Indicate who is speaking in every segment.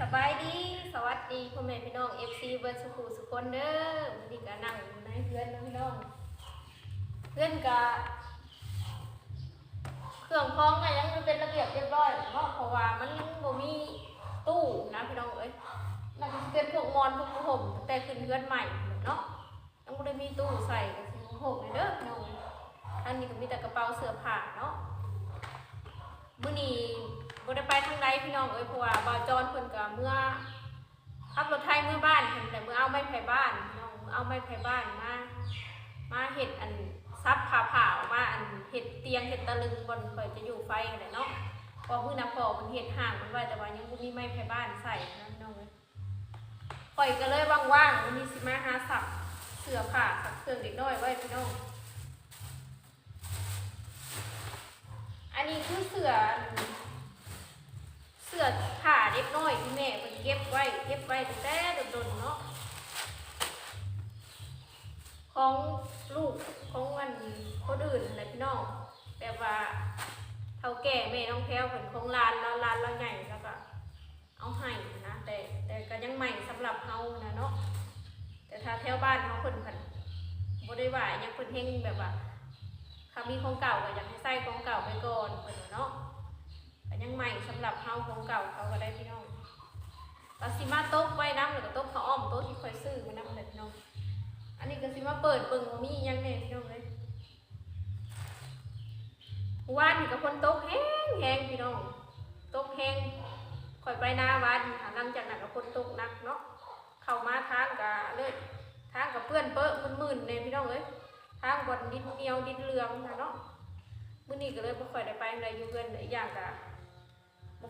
Speaker 1: สบายดี สวัสดีพ่อแม่พี่น้อง FC เบิร์ดสุขุสุคนเด้อวันนี้ก็นั่งอยู่ในเพื่อนนะพี่น้อง เพื่อนก็เครื่องคล้องก็ยังไม่เป็นระเบียบเรียบร้อยเนาะเพราะว่ามันบ่มีตู้นะพี่น้องเอ้ยนั่นเป็นพวกมอนพวกผ้าห่มแต่ขึ้นเพื่อนใหม่เนาะยังบ่ได้มีตู้ใส่ก็สิห่มเลยเด้อพี่น้องอันนี้ก็มีแต่กระเป๋าเสื้อผ้าเนาะมื่อนี้บ่ได้ไปทางใดพี่น้องเอ้ยเพราะว่าบาวจ เมื่อขับรถไทยเมื่อบ้านเพิ่นแต่เมื่อเอาไม้ไผ่บ้านน้องเอาไม้ไผ่บ้านมามาเฮ็ดอันซับผ่าผ่าออกมาอันเฮ็ดเตียงเฮ็ดตะลึงบนข่อยจะอยู่ไฟนั่นแหละเนาะพอมื้อน่ะพอมันเฮ็ดห่างมันไว้แต่ว่ายังมีไม้ไผ่บ้านใส่นะน้องเอ้ยข่อยก็เลยว่างๆวันนี้สิมาหาสับเสือผ้าสับเครื่องเด็กน้อยไว้พี่น้องอันนี้คือเสือ เสือผ่าเล็กน้อยที่แม่เพิ่นเก็บไว้เก็บไว้ตั้งแต่ดนๆเนาะของลูกของวันคนอื่นอะไรพี่น้องแบบว่าเท่าแก่แม่น้องแพ้วเพิ่นของร้านแล้วร้านเราใหญ่แล้วก็เอาให้นะแต่แต่ก็ยังใหม่สำหรับเฮานะเนาะแต่ถ้าแถวบ้านเฮาเพิ่นเพิ่นบ่ได้ว่าหยังเพิ่นเฮงแบบว่าถ้ามีของเก่าก็อยากให้ใส่ของเก่าไปก่อนเพิ่นเนาะ ยังใหม่สำหรับเฮาของเก่าเขาก็ได้พี่น้องปาซิมาโต๊ะไว้น้ำหรือก็โต๊ะผ้าอ้อมโต๊ะที่คอยซื้อมาน้ำเลยพี่น้อง อันนี้ก็สิมาเปิดเปิงว่ามีอิหยังแน่พี่น้องเลยวานนี่ก็คนโต๊ะแห้งแห้งพี่น้องโต๊ะแห้งคอยไปหน้าวานค่ะหลังจากนั้นก็คนโต๊ะหนักเนาะเข้ามาทางก็เลยทางกับเพื่อนเปิ้ลมื่นๆเลยพี่น้องเอ้ยทางบนดินเหนียวดินเหลืองนะเนาะมื้อนี้ก็เลยบ่ค่อยได้ไปทางใดอยู่เพื่อนอย่างก็บ่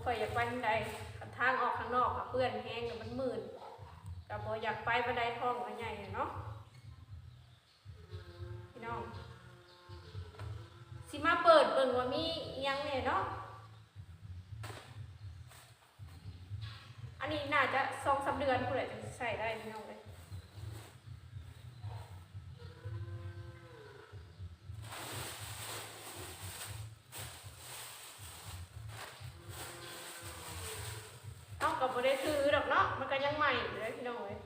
Speaker 1: ค่อยอยากไปทางใดคันทางออกข้างนอกอะเพื่อนแห้งกับมันมืดก็บ่อยากไปบันไดท้องก็ใหญ่เนาะพี่น้องสิมาเปิดเบิ่งว่ามียังแหน่เนาะอันนี้น่าจะ2-3เดือนพุ่นแหละใส่ได้พี่น้องเลย เอากับบได้ถือดอกเนาะมันก็ยังใหม่อยู่เลยพี่น้องเลย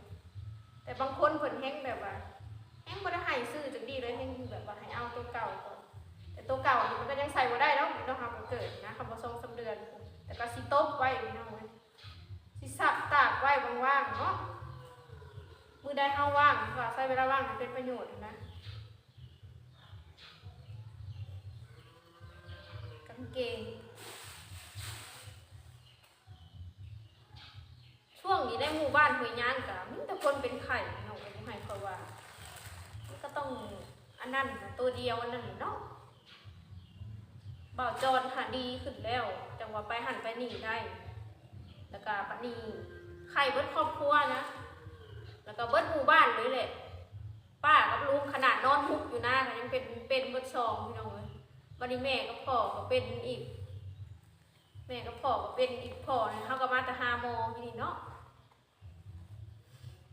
Speaker 1: แต่ บางคนเพิ่นแห้งแบบว่าแห้งบ่ได้ให้ซื้อจังดีเลยแห้งแบบว่าให้เอาตัวเก่าก่อนแต่ตัวเก่านี่มันก็ยังใส่บ่ได้เนาะพี่น้องครับเกิดนะคำว่าทรงสามเดือน แต่ก็สิตบไว้พี่น้องสิสับตากไว้ว่างๆเนาะมือได้เฮาว่างก็ใช้เวลาว่างเป็นประโยชน์นะกางเกงช่วงนี้ในหมู่บ้านหวยย่างกะมีแต่ คนเป็นไข่เนาะเป็นไข่เพราะว่ามันก็ต้องอันนั้นตัวเดียวอันนั้นเนาะบ่าวจอนหาดีขึ้นแล้ว จังว่าไปหันไปหนีได้ แล้วก็ปนีไข่เบิดครอบครัวนะ แล้วก็เบิดหมู่บ้านเลยแหละป้ากับลุงขนาดนอนทุกอยู่นะก็ยังเป็นเป็นเบิดซองพี่น้องเลยบัดนี้แม่กับพ่อก็เป็นอีก แม่กับพ่อก็เป็นอีกพ่อนะเขาก็มาแต่หาโมอที่นี่เนาะ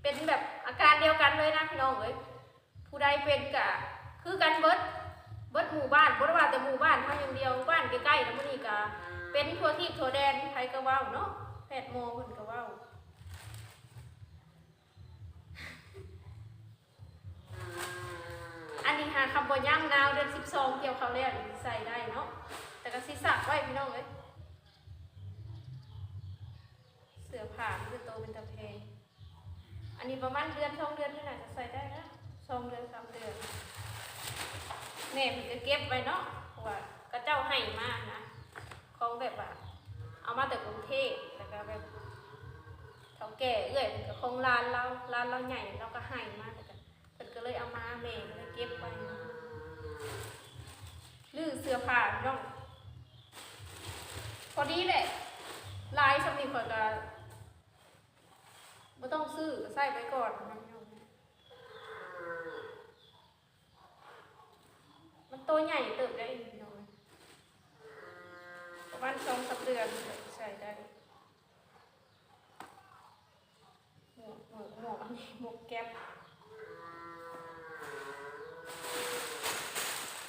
Speaker 1: เป็นแบบอาการเดียวกันเลยนะพี่น้องเอ้ยผู้ใดเป็นกะคือกันเบิดเบิดหมู่บ้านบ่ได้ว่าแต่หมู่บ้านเท่าอย่างเดียวบ้านใกล้ๆแล้วมื้อนี้กะเป็นทั่วที่ทั่วแดนไผก็เว้าเนาะแพทย์โมเพิ่นก็เว้าอันนี้หาคำบ่ย่างนาวเดือน12 เกี่ยวเขาวแล้วใส่ได้เนาะแต่ก็สิสักไว้พี่น้องเอ้ยเสื้อผ้ามันจะโตเป็นตะเพง อันนี้ ประมาณเดือนสองเดือนนี่แหละจะใส่ได้นะสองเดือนสามเดือนแม่ผมจะเก็บไว้เนาะเพราะว่ากระเจ้าให้มากนะของแบบว่าเอามาแต่กรุงเทพแล้วก็แบบเขาแก่เอื้อยมันก็คงร้านเราร้านเราใหญ่เราก็ให้มากแต่ก็เพิ่นก็เลยเอามาแม่ก็เลยเก็บไว้ลือเสื้อผ้าน้องพอดีแหละลายสำนีข่อยก็ ไม่ต้องซื้อใส่ไปก่อนมันยมมันตัวใหญ่เติบได้อีกหน่อยประมาณสองสามเดือนใส่ได้หมวกหมวกหมวกอันนี้หมวกแก๊ป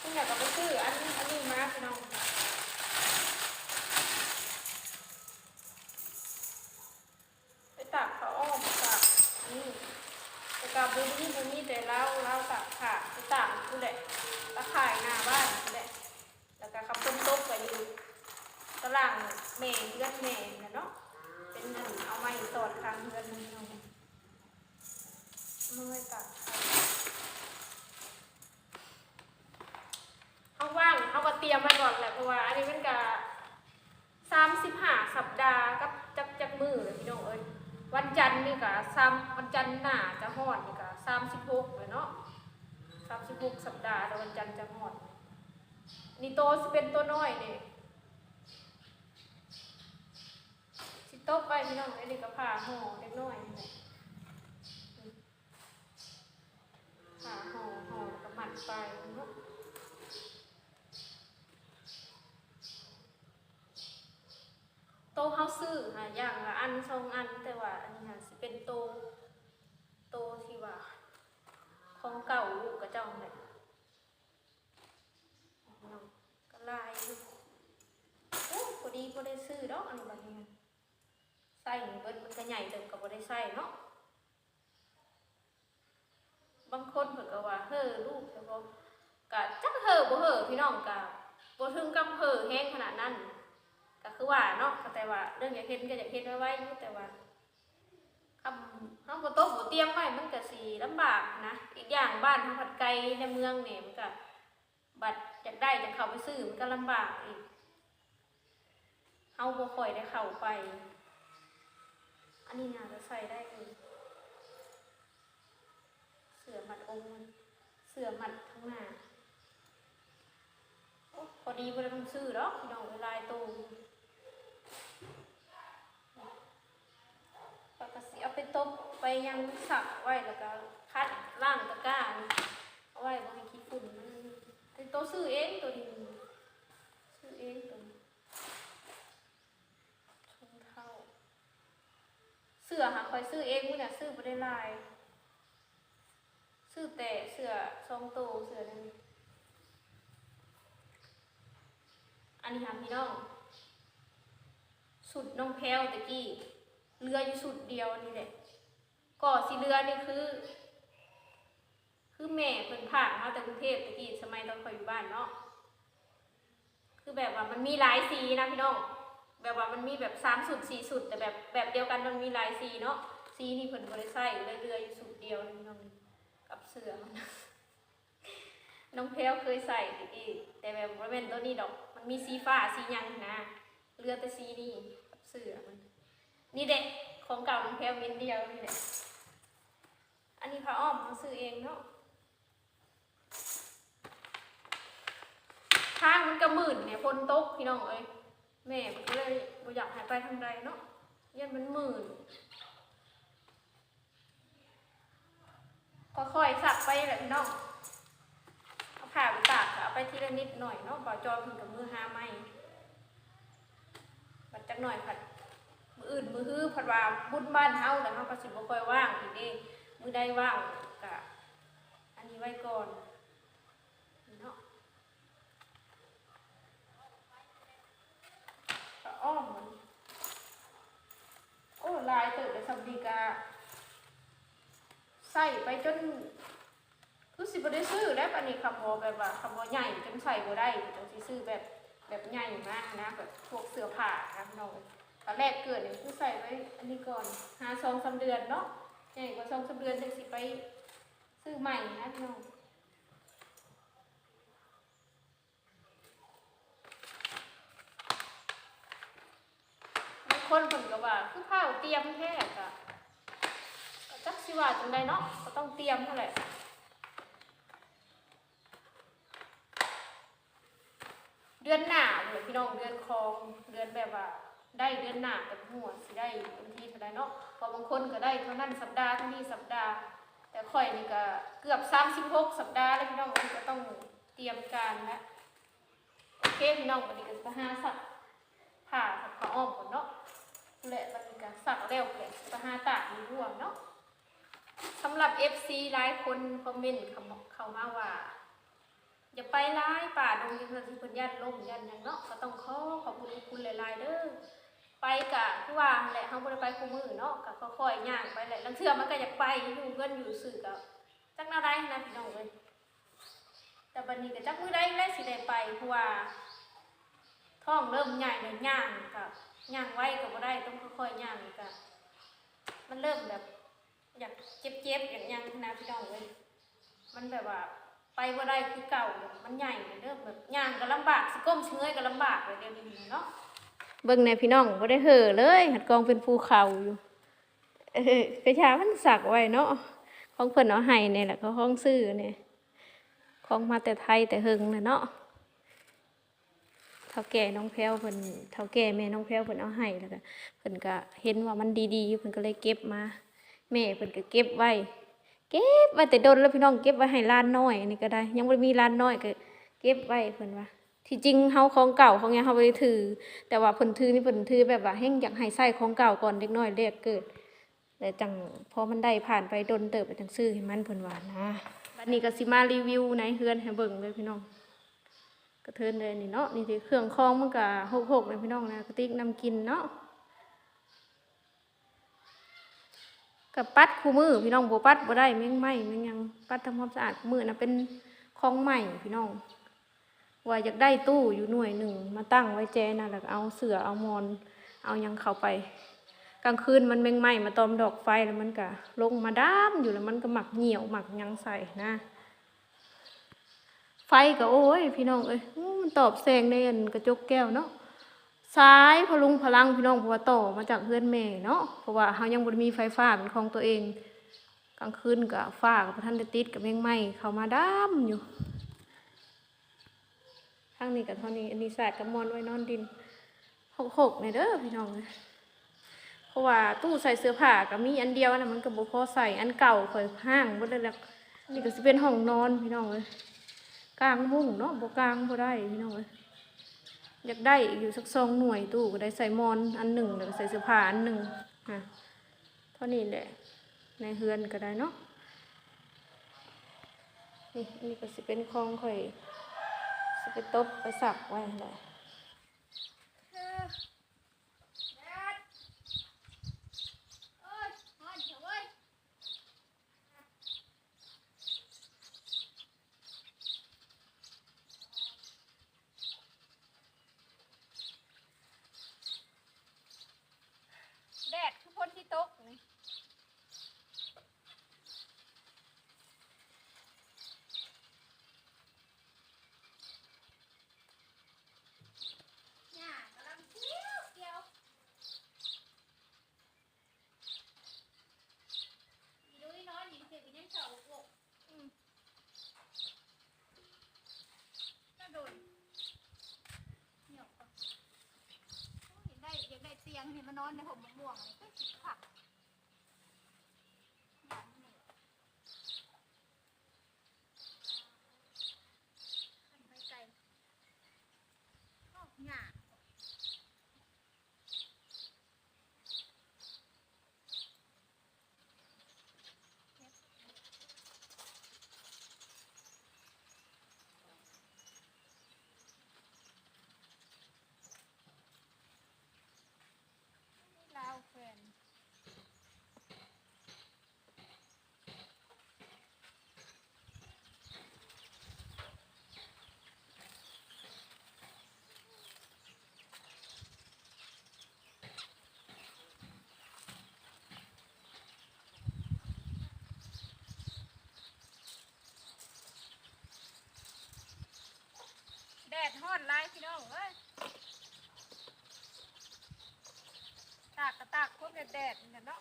Speaker 1: คุณอยากก็ไปซื้ออันนี้อันนี้มาพี่น้องางแม่เพื่อนแม่นะเนาะเป็นนั่นเอาไม้สอดคางเพื่อนนั่นเนาะเอาไว้ตัดเอาว่าง เตรียมไว้ก่อนแหละเพราะว่าอันนี้มันก็สามสิบห้าสัปดาห์กับจักจักมือเลยพี่น้องเอ้ยวันจันทร์นี่ก็ซ้ำวันจันทร์หน้าจะฮอดนี่ก็สามสิบหกเลยเนาะสามสิบหกสัปดาห์แต่วันจันทร์จะฮอด นี่โตสิเป็นตัวน้อยเนี่สิตบไปพี่น้องไอ้นี่ก็ผ่าห่อเล็กน้อยนี่แหละผ่าห่อห่อแล้วก็หมัดไปเนาะ โตเฮาซื้อหาอย่างละอันสองอันแต่ว่าอันนี้หาสิเป็นโตโตที่ว่าของเก่าลูกกระเจ้าเนี่ยก็ลายโอ้พอดีพอได้ซื้อดอกอันนี้แบัดนี้ใส่เบิดมันก็ใหญ่เติมก็บ่ได้ใส่เนาะบางคนเพิ่นก็ว่าเฮ้อลูกแต่บ่ก็จักเฮ้อบ่เฮ้อพี่น้องก็บ่ถึงกับเฮ้อแฮงขนาดนั้น ก็คือว่าเนาะแต่ว่าเรื่องอยากเฮ็ดก็อยากเฮ็ดไว้ๆอยู่แต่ว่าคำเฮาบ่โต๊ะบ่เตรียมไว้มันก็สิลำบากนะอีกอย่างบ้านทางผัดไกลในเมืองเนี่ยมันก็บัตรอยากได้จะเข้าไปซื้อมันก็ลำบากอีกเฮาบ่ค่อยได้เข้าไป อันนี้น่าจะใส่ได้เลยเสือมัดองค์เสือมัดข้งหน้าพอดีบ่ได้ต้องซื้อหรอกพี่น้องเวลาโต เอาไปต้มไปยังสักไว้แล้วก็คัดล่างตะกร้าเอาไว้บ่ให้ขี้ฝุ่นมันแต่ตัวซื้อเองตัวนี้ซื้อเองตัวนี้ชงเท่าเสื้อหาคอยซื้อเองมื้อน่ะซื้อบ่ได้ลาย ซื้อแต่เสื้อทรงโตวเสื้อนั่นอันนี้ค่ะพี่น้องสุดน้องแพลวตะกี้ เรืออยู่สุดเดียวนี่แหละก่อสีเรือนี่คือ คือแม่เพิ่นผ่านมาแต่กรุงเทพตะกี้สมัยตอนคอยอยู่บ้านเนาะคือแบบว่ามันมีหลายสีนะพี่น้องแบบว่ามันมีแบบสามสุดสี่สุดแต่แบบแบบเดียวกันมันมีหลายสีเนาะสีนี่เพิ่นบ่ได้ใส่เลยเรืออยู่สุดเดียวนี่พี่น้องกับเสือมันน้องเพลวเคยใส่ตะกี้แต่แบบบ่แม่นตัวนี้ดอก มันมีสีฟ้าสียังนะเรือแต่สีนี่กับเสือมัน นี่เด็กของเก่าน้องเพลวเม็นเดียวนี่แหละอันนี้ผ้าอ้อมเขาซื้อเองเนาะทางมันก็มืดเนี่ยฝนตกพี่น้องเอ้ยแม่มันก็เลยบ่อยากให้ไปทางใดเนาะยันมันมืดค่อยๆสักไปแหละพี่น้องเอาผ่าไปตากเอาไปทีละนิดหน่อยเนาะบ่จอยเพิ่นกับมือหาไม้บัดจักหน่อยผัด อื่นมือฮื้อผัดว่าบุญบ้านเฮาแล้วเฮาก็สิบ่ค่อยว่างอีกเด้มือใดว่างก็อันนี้ไว้ก่อนเนาะก็อ้อมมันโอ้ลายเติบเลยสำดีกาใส่ไปจนคือสิบ่ได้ซื้อแล้วปานนี้คำว่าแบบว่าคำว่าใหญ่จนใส่บ่ได้ต้องซื้อแบบแบบใหญ่มากนะแบบพวกเสื้อผ้านะน้อง ตอนแรกเกิดเนี่ยคือใส่ไว้อันนี้ก่อนหาสองสาเดือนเนาะใหญ่กว่าสองสาเดือนจังสิไปซื้อใหม่นะพี่น้องคนเพิ่นก็ว่าคือข้าวเตรียมแท้ก็จักสิว่าจังไดเนาะก็ต้องเตรียมเท่าไหร่เดือนหน้าเลยพี่น้องเดือนคลองเดือนแบบว่า ได้เดือนหน้าแต่หัวสิได้วันที่เท่าไรเนาะพอบางคนก็ได้เท่านั้นสัปดาห์เท่านี้สัปดาห์ แต่ค่อยนี่ก็เกือบ36สัปดาห์แล้วพี่น้องมันก็ต้องเตรียมการแล้วโอเคพี่น้องวันนี้ก็จะหาสักผ่าสักผ้าอ้อมก่อนเนาะและมันมีการสักแล้วแหละสหาตากมีร่วมเนาะสำหรับ FC หลายคนคอมเมนต์เขาบอกเข้ามาว่าอย่าไปร้ายป่าดงยังที่เพิ่นยันล่มยันยังเนาะก็ต้องขอขอบคุณคุณหลายๆเด้อ ไปกะคือว่าแหละเฮาบ่ได้ไปคู่มือเนาะก็ค่อยๆย่างไปแหละลังเทือมันก็อยากไปอยู่เงินอยู่ซื่อก็จักแนวใดนะพี่น้องเอ้ยแต่บัดนี้ก็จักมือใดแล้วสิได้ไปเพราะว่าท้องเริ่มใหญ่เลยย่างกับย่างไว้ก็บ่ได้ต้องค่อยๆย่างกับมันเริ่มแบบ อยากเจ็บๆอย่างยังนะพี่น้องเลยมันแบบว่าไปบ่ได้คือเก่ามันใหญ่เลยเริ่มแบบย่างก็ลำบากสิก้มสิเงยก็ลำบากเลยเดี๋ยวนี้เนาะ เบิ่งในพี่น้องบ่ได้เห่อเลยหัดกองเป็นภูเขาอยู่เออกระชามันสักไว้เนาะของเพิ่นเอาให้เนี่ยแหละก็ของซื้อเนี่ยของมาแต่ไทยแต่เฮิงน่ะเนาะเท่าแก่น้องแพ้วเพิ่นเท่าแก่แม่น้องแพ้วเพิ่นเอาให้แล้วก็เพิ่นก็เห็นว่ามันดีๆเพิ่นก็เลยเก็บมาแม่เพิ่นก็เก็บไว้ เก็บไว้แต่โดนแล้วพี่น้องเก็บไว้ให้ล้านน้อยนนี้ก็ได้ ยังบ่ได้มีล้านน้อยก็เก็บไว้เพิ่นว่า ที่จริงเฮาของเก่าของหยังเฮาบ่ได้ถือ แต่ว่าเพิ่นถือนี่เพิ่นถือแบบว่าแฮงอยากให้ใส่ของเก่าก่อนเด็กน้อยแรกเกิดแล้วจังพอมันได้ผ่านไปดนเติบไปจังซื้อให้มันเพิ่นว่านะบัดนี้ก็สิมารีวิวในเฮือนให้เบิ่งเลยพี่น้องกระเทินเลยนี่เนาะนี่ที่เครื่องคองมันก็หกๆเลยพี่น้องนะกระติกน้ำกินเนาะกับปัดคู่มือพี่น้องบ่ปัดบ่ได้แม่งไหม้แม่งยังปัดทำความสะอาดคู่มือนะเป็นของใหม่พี่น้อง ว่าอยากได้ตู้อยู่หน่วยหนึ่งมาตั้งไว้แจนะแล้วก็เอาเสือเอามอน เอายังเข้าไป กลางคืนมันแมงไหม้มาตอมดอกไฟแล้วมันก็ลงมาด้ามอยู่แล้วมันก็หมักเหนียวหมักยังใส่นะ ไฟก็โอ้ย พี่น้องเอ้ยมันตอบแสงในอันกระจกแก้วเนาะซ้ายพลุงพลังพี่น้องเพราะว่าต่อมาจากเพื่อนแม่เนาะเพราะว่าเขายังบ่มีไฟฟ้าเป็นของตัวเอง กลางคืนก็ฟ้ากับท่านได้ติดกับแมงไหม้เข้ามาด้ามอยู่ ข้างนี้กับเท่านี้ อันนี้ใส่กระมอนไว้นอนดินหกๆในเด้อพี่น้องเพราะว่าตู้ใส่เสื้อผ้าก็มีอันเดียวนะมันก็บ่พอใส่อันเก่าข่อยห้างบ่ได้แล้วนี่ก็สิเป็นห้องนอนพี่น้องเอ้ยกลางมุ้งเนาะบกลางบ่ได้พี่น้องเอ้ยอยากได้อยู่สักสองหน่วยตู้ก็ได้ใส่มอนอันหนึ่งแล้วก็ใส่เสื้อผ้าอันหนึ่งฮะเท่านี้แหละในเฮือนก็ได้เนาะนี่อันนี้ก็สิเป็นของข่อย ไปตบไปสักไว้เลย แดดคือพ้นที่ตกนี่หญ้ากำลังเกี่ยวเกี่ยวอีลุยนอนอยู่เฉยๆยังเฉาบกอืมน่าโดนเหนียวปะ อยากได้อยากได้เตียง นอนในห่มมะม่วงนี่ก็สิขักอย่างนี้ขันไปไกลก็หยาลาวแฟนแดดฮอดไล่พี่น้องเอ้ยตากกระตากพวกแดดๆนี่แหละเนาะ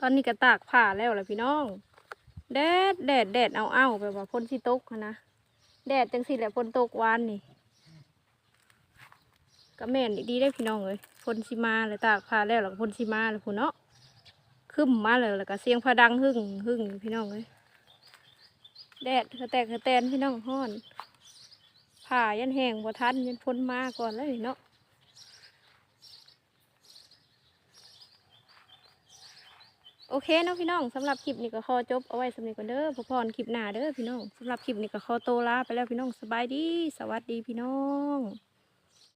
Speaker 1: ตอนนี้ก็ตากผ้าแล้วล่ะพี่น้อง แดดแดดแดดเอาเอาแบบว่าพ่นสิตกนะแดดจังสิแหละพ่นตกวานนี่ก็แม่นดีได้พี่น้องเลยพ่นสิมาเลยตากผ้าแล้วแล้วพ่นสิมาเลยพูนเนาะขึ้นมาเลยแล้วก็เสียงพะดังหึ่งหึ่งพี่น้องเลยแดดกระแตกกระแตนพี่น้องห้อนผ้ายันแห้งบ่ทันยันพ่นมาก่อนเลยเนาะ โอเคเนาะพี่น้องสำหรับคลิปนี้ก็ขอจบเอาไว้สำหรับก่อนเด้อพอพรคลิปหน้าเด้อพี่น้องสำหรับคลิปนี้ก็ขอโตลาไปแล้วพี่น้องสบายดี สวัสดีพี่น้อง